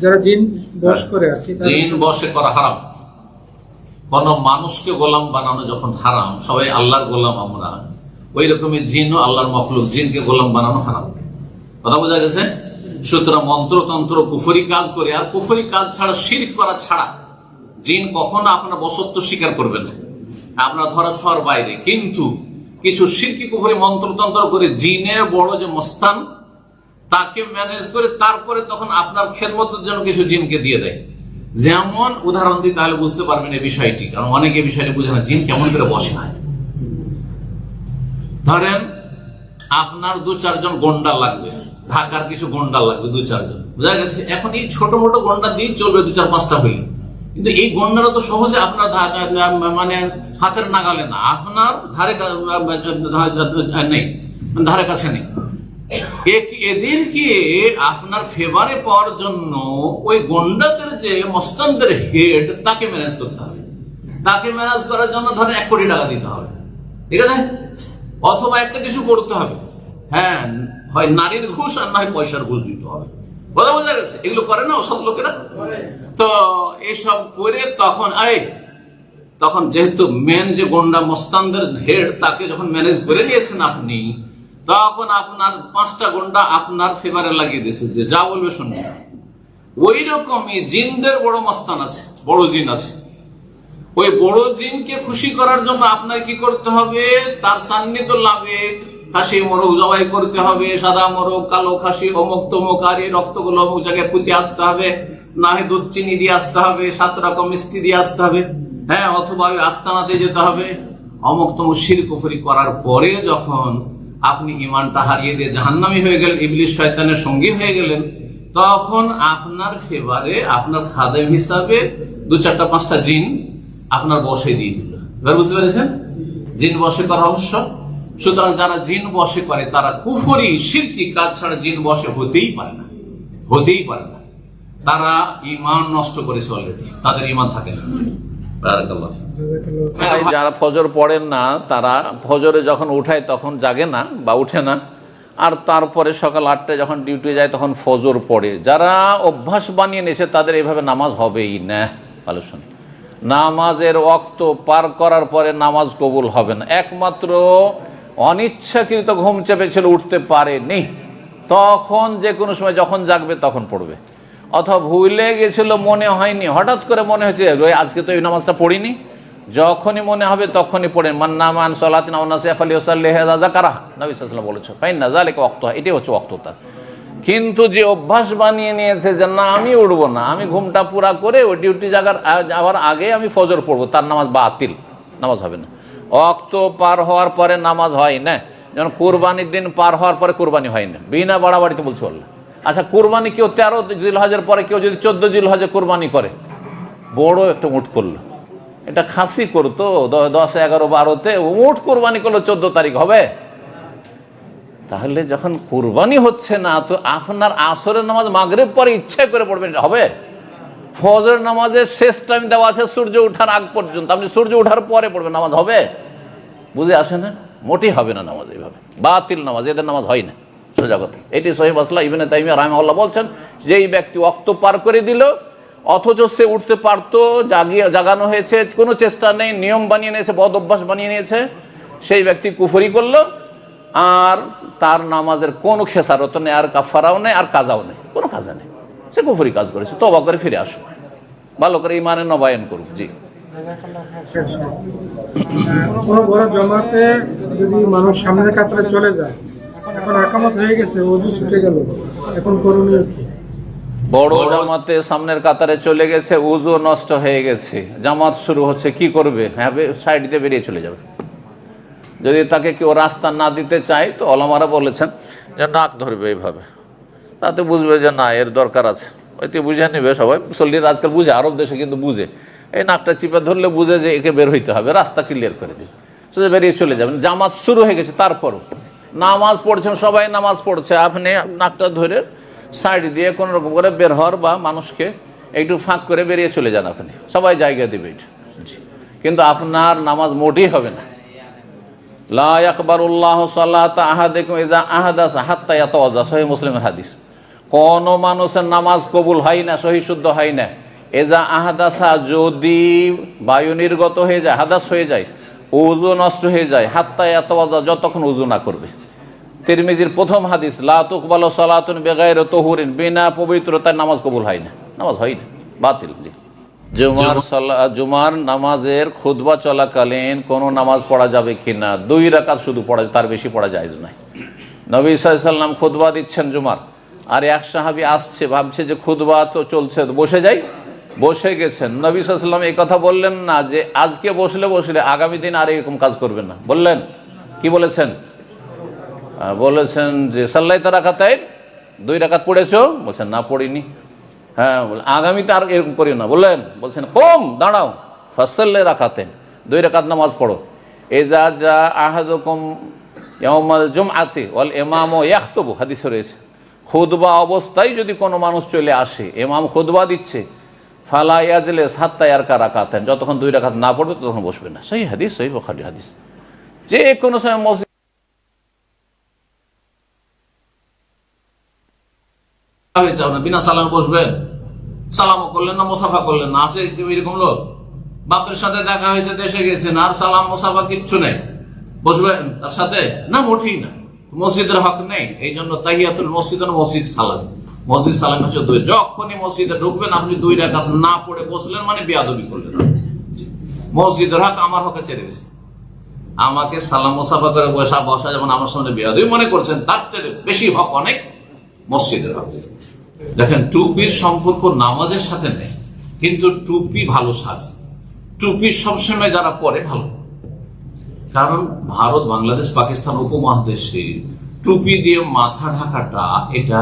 যারা জিন বস করে আর কি জিন বসে করা হারাম। কোন মানুষকে গোলাম বানানো যখন হারাম সবাই আল্লাহর গোলাম আমরা। ওই রকমের জিনও আল্লাহর মখলুক জিনকে গোলাম বানানো হারাম। কথা বোঝা গেছে? সুতরাং মন্ত্রতন্ত্র কুফরি কাজ করে আর কুফরি কাজ ছাড়া শির করা ছাড়া জিন কখনো আপনার বসত্ব স্বীকার করবে না। আপনার ধরা ছোঁয়ার বাইরে। কিন্তু কিছু শিরকি কুফরি মন্ত্রতন্ত্র করে জিনের বড় যে মস্তান তাকে ম্যানেজ করে তারপরে তখন আপনার খেদমতের জন্য কিছু জিনকে দিয়ে দেয়। যেমন উদাহরণ দিই, তাহলে বুঝতে পারবেন এই বিষয়টি, কারণ অনেকে বিষয়টি বুঝে না, জিন কেমন করে বসে না। ধরেন, আপনার দু চারজন গন্ডা লাগবে, ঢাকার কিছু গন্ডা লাগবে দু চারজন। বুঝা গেছে? এখন এই ছোট মোটো গন্ডা দিয়ে চলবে দু চার পাঁচটা হইলে কিন্তু এই গন্ডারা তো সহজে আপনার মানে হাতের নাগালে না। আপনার ধারে নেই ধারে কাছে নেই। এদেরকে আপনার ফেভারে পাওয়ার জন্য ওই গন্ডাদের যে মস্তানদের হেড তাকে ম্যানেজ করতে হবে। তাকে ম্যানেজ করার জন্য ধরেন এক কোটি টাকা দিতে হবে। ঠিক আছে? অথবা একটা কিছু করতে হবে। হ্যাঁ হয় নারীর ঘুষ আর না হয় পয়সার ঘুষ দিতে হবে। কথা বোঝা গেছে? এগুলো করে না অসৎ লোকেরা? তো এসব করে তখন, এই, তখন যেহেতু মেন যে গন্ডা মস্তানদের হেড তাকে যখন ম্যানেজ করে নিয়েছেন আপনি তখন আপনার পাঁচটা গন্ডা আপনার ফেভারে লাগিয়ে দিয়েছে, যে যা বলবে শুনবে। ওই রকমই জিনদের বড় মস্তান আছে, বড় জিন আছে। ওই বড় জিনকে খুশি করার জন্য আপনাকে কি করতে হবে? তার সান্নিধ্য লাভে খাসি মোরগ জবাই করতে হবে, সাদা মোরগ কালো খাসি, অমুক তমুক, আর এই রক্তগুলো অমুক জায়গায় পুঁতে আসতে হবে, না হয় দুধ, চিনি দিয়ে আসতে হবে, সাত রকম মিষ্টি দিয়ে আসতে হবে হ্যাঁ অথবা ওই আস্তানাতে যেতে হবে। অমুক তমুক শির করার পরে যখন আপনি ইমানটা হারিয়ে দিয়ে জাহান্নামি হয়ে গেলেন ইবলিশ শয়তানের সঙ্গী হয়ে গেলেন, তখন আপনার ফেভারে, আপনার খাদেম হিসাবে দু চারটা পাঁচটা জিন আপনার বসে দিয়ে দিল। এবার বুঝতে পেরেছেন? জিন বসে করা অবশ্য সুতরাং যারা জিন বসে করে, তারা কুফরি শিরকি কাজ ছাড়া জিন বসে হতেই পারে না। হতেই পারে না। তারা ইমান নষ্ট করেছে অলরেডি তাদের ইমান থাকে না। যারা ফজর পড়েন না, তারা ফজরে যখন উঠায় তখন জাগে না বা উঠে না। আর তারপরে সকাল আটটায় যখন ডিউটি যায় তখন ফজর পড়ে। যারা অভ্যাস বানিয়ে নিয়েছে, তাদের এইভাবে নামাজ হবেই না। ভালো শুনি। নামাজের অক্ত পার করার পরে নামাজ কবুল হবে না। একমাত্র অনিচ্ছাকৃত ঘুম চেপেছিল, উঠতে পারেনি। তখন যে কোনো সময় যখন জাগবে তখন পড়বে। অথবা ভুলে গেছিল, মনে হয়নি। হঠাৎ করে মনে হয়েছে "ওই আজকে তো এই নামাজটা পড়িনি। যখনই মনে হবে তখনই পড়েন, মান্নামান সলাতিন আউনাসিফ আলী ওসাল্লাহ ফাইন না জালেকে অক্ত হয় এটাই হচ্ছে অক্ত তার। কিন্তু যে অভ্যাস বানিয়ে নিয়েছে যে, না, আমি উঠবো না, আমি ঘুমটা পুরা করে ওই ডিউটি জাগার যাওয়ার আগে আমি ফজর পড়ব, তার নামাজ বাতিল, নামাজ হবে না। অক্ত পার হওয়ার পরে নামাজ হয় না। যেমন কোরবানির দিন পার হওয়ার পরে কোরবানি হয় না। বিনা বাড়াবাড়িতে বলছো, আল্লাহ। আচ্ছা কোরবানি কেউ তেরো জিল হজের পরে কেউ যদি চোদ্দ জিল হজে কোরবানি করে। বড় একটা উঠ করল। এটা খাসি করতো দশ, এগারো, বারোতে উঠ কোরবানি করল, চোদ্দ তারিখ হবে। তাহলে যখন কোরবানি হচ্ছে না, তো আপনার আসরের নামাজ মাগরেব পরে ইচ্ছে করে পড়বেন, এটা হবে? ফজর নামাজের শেষ টাইম দেওয়া আছে, সূর্য ওঠার আগ পর্যন্ত। আপনি সূর্য ওঠার পরে পড়বেন, নামাজ হবে? বুঝে আসে না? মোটেই হবে না নামাজ এইভাবে। বাতিল নামাজ, এদের নামাজ হয় না। কথা এটি সহি মাসলা, ইবেনে তাইমিয়া রাহমাল্লাহ বলছেন যে এই ব্যক্তি অক্ত পার করে দিল, অথচ সে উঠতে পারতো, জাগিয়ে, জাগানো হয়েছে, কোনো চেষ্টা নেই, নিয়ম বানিয়ে নিয়েছে, বদ অভ্যাস বানিয়ে নিয়েছে, সেই ব্যক্তি কুফরি করল, আর তার নামাজের কোনো খেসারত নেই, আর কাফারাও নেই, আর কাজাও নেই, কোনো কাজা নেই। সে কুফরি কাজ করেছে তবা করে ফিরে আসো। ভালো করে ইমানে নবায়ন করুক, জি। কোনো বড় জমাতে যদি মানুষ সামনের কাতারে চলে যায় এখন বড় জামাতে সামনের কাতারে চলে গেছে উজু নষ্ট হয়ে গেছে। জামাত শুরু হচ্ছে, কি করবে? হ্যাঁ সাইড দিয়ে বেরিয়ে চলে যাবে। যদি তাকে কেউ রাস্তা না দিতে চায়, তো অলমারা বলেছেন যে নাক ধরবে এইভাবে। তাতে বুঝবে যে না, এর দরকার আছে। ওইতে বুঝে নেবে সবাই। মুসল্লিরা আজকাল বুঝে, আরব দেশে কিন্তু বুঝে। এই নাকটা চিপে ধরলে বুঝে যে একে বের হইতে হবে, রাস্তা ক্লিয়ার করে দিবে। সে বেরিয়ে চলে যাবেন জামাত শুরু হয়ে গেছে, তারপরও। নামাজ পড়ছেন সবাই নামাজ পড়ছে। আপনি নাকটা ধরে সাইড দিয়ে কোনো রকম করে বের হওয়ার বা মানুষকে একটু ফাঁক করে বেরিয়ে চলে যান আপনি। সবাই জায়গা দেবে এটা। কিন্তু আপনার নামাজ মোটেই হবে না। লা হাত্তা মুসলিমের হাদিস। মানুষের নামাজ কবুল না হয় না। এজা আহাদাসা, যদি বায়ু নির্গত হয়ে যায়, হাদাস হয়ে যায় নষ্ট হয়ে যায় এত যতক্ষণ উজু না করবে। তিরমিজির প্রথম হাদিস লাতুকবাল সালাতুন বেগায়ের তহুরিন বিনা পবিত্রতার নামাজ কবুল হয় না। নামাজ হয় না বাতিল। জি জুমার সালা জুমার নামাজের খুদবা চলাকালীন কোনো নামাজ পড়া যাবে কিনা দুই রাকাত শুধু পড়া তার বেশি পড়া যায় নাই নবী সাল্লাম খুদবা দিচ্ছেন জুমার। আর এক সাহাবি আসছে ভাবছে যে খুদবা তো চলছে বসে যাই। বসে গেছেন। নবী সাল্লাম এই কথা বললেন না যে আজকে বসলে বসলে আগামী দিন আর এরকম কাজ করবেন না। বললেন কি বলেছেন? বলেছেন যে, সাল্লাই তারা কাতায় দুই রাকাত পড়েছ? বলছেন, না, পড়িনি। হ্যাঁ আগামীতে আর এরকম করিও না। বললেন, বলছেন, কম, দাঁড়াও ফাসাল্লে রাখাতেন দুই রাকাত নামাজ পড়ো। এজা যা আহাদুকুম ইয়াউমাল জুমআতি ওয়াল ইমামু ইয়াখতুবু, হাদিসে রয়েছে। খুদবা অবস্থায় যদি কোনো মানুষ চলে আসে এমাম খুদবা দিচ্ছে, ফালা ইয়াজলিস হাত্তা ইয়ারকা রাকাতেন। যতক্ষণ দুই রাকাত না পড়বে, ততক্ষণ বসবে না। সেই হাদিস সেই বুখারী হাদিস। যে কোনো সময় মসজিদ হয়েছে আপনার বিনা সালাম বসবেন সালামও করলেন না, মোসাফা করলেন না। এরকম লোক? বাপের সাথে দেখা হয়েছে, দেশে গেছেন আর সালাম, মোসাফা কিচ্ছু নেই। বসবেন তার সাথে? না, মোটেই না। মসজিদের হক নেই। এই জন্য তাহিয়াতুল মসজিদ মসজিদ সালাম। মসজিদ সালাম হচ্ছে দুই। যখনই মসজিদে ঢুকবেন, আপনি দুই রাকাত না পড়ে বসলেন মানে বিয়াদবি করলেন। মসজিদের হক আমার হকে চেড়ে গেছে আমাকে সালাম, মোসাফা করে বসা বসা যেমন আমার সামনে বিয়াদবি মনে করছেন, তার চেয়ে বেশি হক অনেক। মসজিদের হক দেখেন, টুপির সম্পর্ক নামাজের সাথে নেই, কিন্তু টুপি ভালো সাজে। টুপি সবসময় যারা পরে, ভালো। কারণ ভারত, বাংলাদেশ, পাকিস্তান উপমহাদেশে টুপি দিয়ে মাথা ঢাকাটা এটা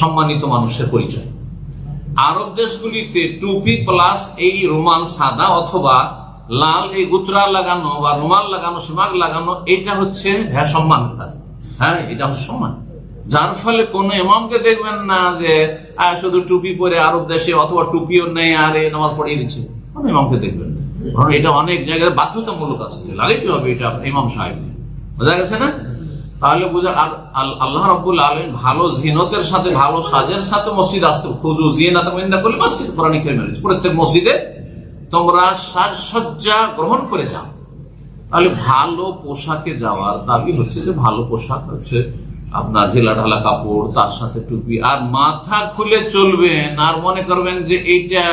সম্মানিত মানুষের পরিচয়। আরব দেশগুলিতে টুপি প্লাস এই রুমাল সাদা অথবা লাল এই গুতরা লাগানো বা রুমাল লাগানো সুমাগ লাগানো, এটা হচ্ছে হ্যাঁ সম্মান। হ্যাঁ এটা হচ্ছে সম্মান। যার ফলে কোন ইমামকে দেখবেন না যে শুধু টুপি পরে আরব দেশে অথবা টুপিও নেই, আর এ নামাজ পড়িয়ে দিচ্ছে। কোন ইমামকে দেখবেন না। কারণ এটা অনেক জায়গায় বাধ্যতামূলক আছে যে লাগাইতে হবে এটা ইমাম সাহেবকে বোঝা গেছে না? তাহলে বুঝা আল্লাহ রব্বুল আলম ভালো জিনতের সাথে, ভালো সাজের সাথে মসজিদ আসতে। খুজু জিনাত মিন্দা করলে মসজিদ, কোরআন কেমন প্রত্যেক মসজিদে তোমরা সাজসজ্জা গ্রহণ করে যাও। তাহলে ভালো পোশাকে যাওয়ার দাবি হচ্ছে যে, ভালো পোশাক হচ্ছে আপনার ঢিলা ঢালা কাপড়, তার সাথে টুপি, আর মাথা খুলে চলবেন আর মনে করবেন যে এইটা,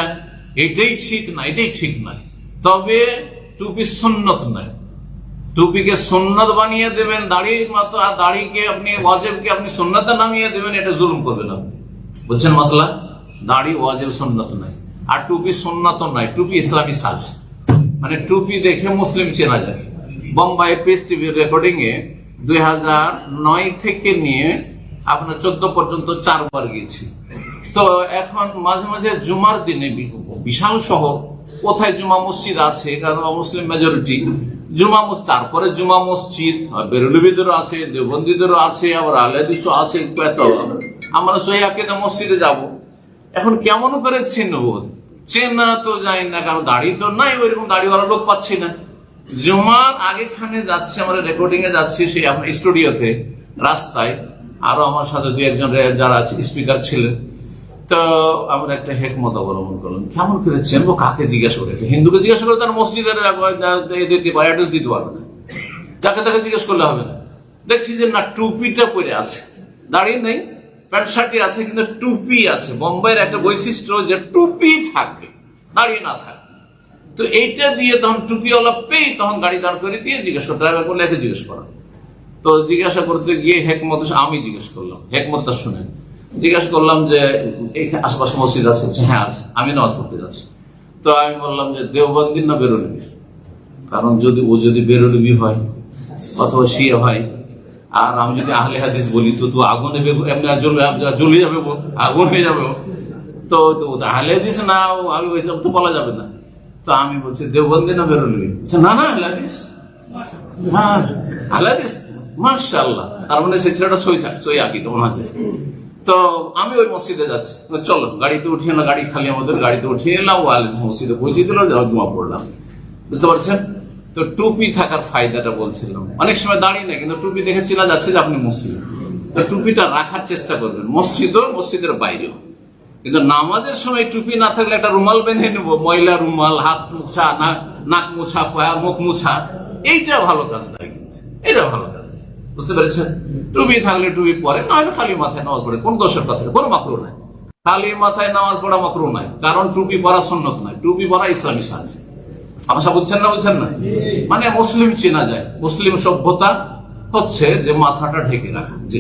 এটাই ঠিক না, এটাই ঠিক নয় তবে টুপি সুন্নত নয় টুপিকে সুন্নত বানিয়ে দেবেন, দাড়ির মতো, আর দাড়িকে আপনি, ওয়াজেবকে আপনি সুন্নতে নামিয়ে দেবেন, এটা জুলুম করবেন আপনি। বুঝছেন মশলা? দাড়ি, ওয়াজেব সুন্নত নাই। আর টুপি সুন্নত নয় টুপি ইসলামী সাজ। মানে টুপি দেখে মুসলিম চেনা যায়। বোম্বাই পিস টিভির রেকর্ডিং এ দুই থেকে নিয়ে আপনার চোদ্দ পর্যন্ত চারবার গেছি তো এখন মাঝে মাঝে জুমার দিনে বিশাল শহর। কোথায় জুমা মসজিদ আছে কারণ মুসলিম মেজরিটি জুমা মসজিদ তারপরে জুমা মসজিদ বেরুলিবিদেরও আছে দেবন্দীদেরও আছে, আবার আলাদিসও আছে আমরা সহিয়াকেদা মসজিদে যাব। এখন কেমন করে চিনব চেনা তো যায় না, কারণ দাড়ি তো নাই, ওইরকম দাড়িওয়ালা লোক পাচ্ছি না। জুমার আগেখানে যাচ্ছে, আমরা রেকর্ডিং এ যাচ্ছি সেই আপনার স্টুডিওতে রাস্তায়। আরও আমার সাথে দু একজন যারা স্পিকার ছিলেন। তো আমরা একটা হেকমত অবলম্বন করলাম। কেমন করে চেনবো, কাকে জিজ্ঞাসা করে? হিন্দুকে জিজ্ঞাসা করে তার মসজিদের অ্যাড্রেস দিতে পারবে না। যাকে তাকে জিজ্ঞেস করলে হবে না। দেখছি যে না, টুপিটা পরে আছে। দাঁড়িয়ে নেই। প্যান্ট শার্টই আছে, কিন্তু টুপি আছে। বোম্বাইয়ের একটা বৈশিষ্ট্য যে টুপি থাকবে, দাঁড়িয়ে না থাকবে। তো এইটা দিয়ে তখন টুপিওয়ালা পেয়ে তখন গাড়ি দাঁড় করে দিয়ে জিজ্ঞেস ড্রাইভার করলে একে জিজ্ঞেস করা। তো জিজ্ঞাসা করতে গিয়ে হেকমত, আমি জিজ্ঞেস করলাম, হেকমতটা শুনে জিজ্ঞেস করলাম যে, এই আশেপাশে মসজিদ আছে? হ্যাঁ আছে। আমি নামাজ পড়তে যাচ্ছি। তো আমি বললাম যে দেওবন্দির না বেরোলিবি? কারণ যদি ও যদি বেরোলিবি হয়, অথবা শিয়া হয়, আর আমি যদি আহলে হাদিস বলি, তো তুই আগুনে এমনি জ্বলে যাবে আগুন হয়ে যাবে। তো আহলে হাদিস না আমি তো বলা যাবে না। তো আমি বলছি, দেওবন্দি না বেরোলিবি না না আহলে হাদিস হ্যাঁ আলাদিস মার্শাল্লাহ তার মানে সে ছেলেটা সই সই আঁকি কেমন আছে। তো আমি ওই মসজিদে যাচ্ছি। চলো, গাড়িতে উঠিয়ে না গাড়ি খালি আমাদের, গাড়িতে উঠিয়ে এলাম ও আলিম মসজিদে পৌঁছে দিল জমা পড়লাম। বুঝতে পারছেন? তো টুপি থাকার ফায়দাটা বলছিলাম। অনেক সময় দাঁড়িয়ে না কিন্তু টুপি দেখে চেনা যাচ্ছে যে আপনি মুসলিম। তো টুপিটা রাখার চেষ্টা করবেন, মসজিদও মসজিদের বাইরেও। কিন্তু নামাজের সময় টুপি না থাকলে একটা রুমাল বেঁধে নেব। ময়লা রুমাল, হাত মুছা নাক মুছা পায়া মুখ মুছা। এইটা ভালো কাজ নয় কিন্তু। এটা ভালো কাজ বুঝতে পেরেছেন? টুপি থাকলে টুপি পরে না হলে খালি মাথায় নামাজ পড়ে। কোন দোষের কথা? কোনো মাকরু নাই। খালি মাথায় নামাজ পড়া মাকরু নাই। কারণ টুপি পরা সন্ন্যত নয় টুপি পরা ইসলামী সাজ। ভাষা বুঝছেন না বুঝছেন না? মানে মুসলিম চেনা যায়। মুসলিম সভ্যতা হচ্ছে যে মাথাটা ঢেকে রাখা। জি।